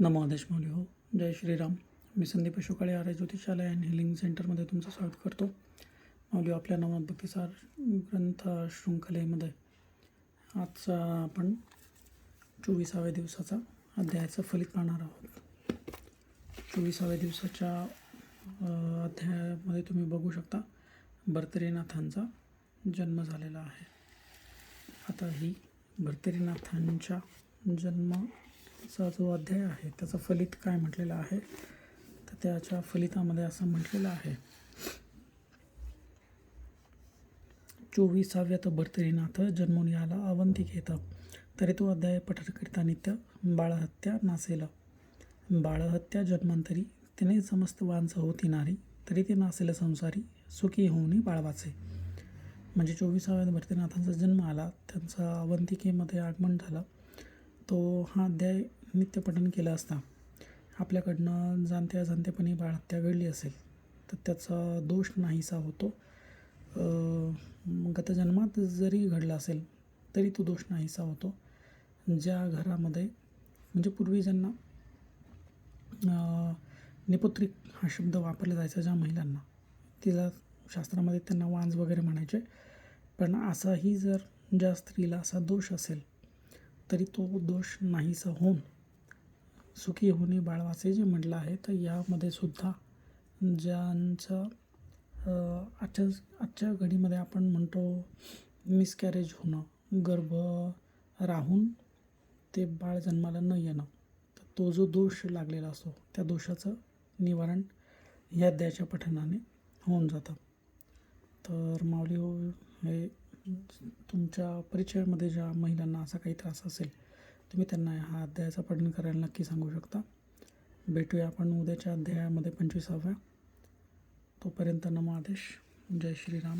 नमो आदेश माऊली हो. जय श्रीराम. मी संदीप अशोकाळे आर्य ज्योतिषालय अँड हिलिंग सेंटरमध्ये तुमचं स्वागत करतो. माऊली आपल्या नवनाथ भक्तिसार ग्रंथ शृंखलेमध्ये आजचा आपण चोवीसाव्या दिवसाचा अध्यायाचं फलित पाहणार आहोत. चोवीसाव्या दिवसाच्या अध्यायामध्ये तुम्ही बघू शकता भर्तरीनाथांचा जन्म झालेला आहे. आता ही भर्तरीनाथांच्या चा जो अध्याय आहे त्याचं फलित काय म्हटलेलं आहे? तर त्याच्या फलितामध्ये असं म्हटलेलं आहे. चोवीसाव्यात भरतरीनाथ जन्मून आला अवंतिक घेत. तरी तो अध्याय पठनकरिता नित्य बाळहत्या नासेल. बाळहत्या जन्मांतरी तिने समस्त वांच होती नारी तरी ते नासेल संसारी सुखी होऊनी बाळवाचे. म्हणजे चोवीसाव्या भरतरीनाथांचा जन्म आला. त्यांचा अवंतिकेमध्ये आगमन झालं. तो हा अध्याय नित्यपठन केला असता. आपल्याकडनं जाणत्या जाणतेपणी बाळहत्या घडली असेल तर त्याचा दोष नाहीसा होतो. गतजन्मात जरी घडला असेल तरी तो दोष नाहीसा होतो. ज्या घरामध्ये म्हणजे पूर्वी ज्यांना निपुत्रिक हा शब्द वापरला जायचा ज्या महिलांना तिला शास्त्रामध्ये त्यांना वांज वगैरे म्हणायचे. पण असाही जर ज्या स्त्रीला असा दोष असेल तरी तो दोष नाहीसा होऊन सुखी होणे बाळवासे जे म्हटलं आहे तर यामध्ये सुद्धा ज्यांचं आजच्या आजच्या घडीमध्ये आपण म्हणतो मिसकॅरेज होणं गर्भ राहून ते बाळ जन्माला न येणं तर तो जो दोष लागलेला असतो त्या दोषाचं निवारण या द्याच्या पठणाने होऊन जातं. तर माऊली हे तुमच्या परिचयामध्ये ज्या महिलांना असा काही त्रास असेल तुम्ही त्यांना हा अध्यायाचा पठण करायला नक्की सांगू शकता. भेटूया आपण उद्याच्या अध्यायामध्ये पंचवीसाव्या. तोपर्यंत नमो आदेश. जय श्रीराम.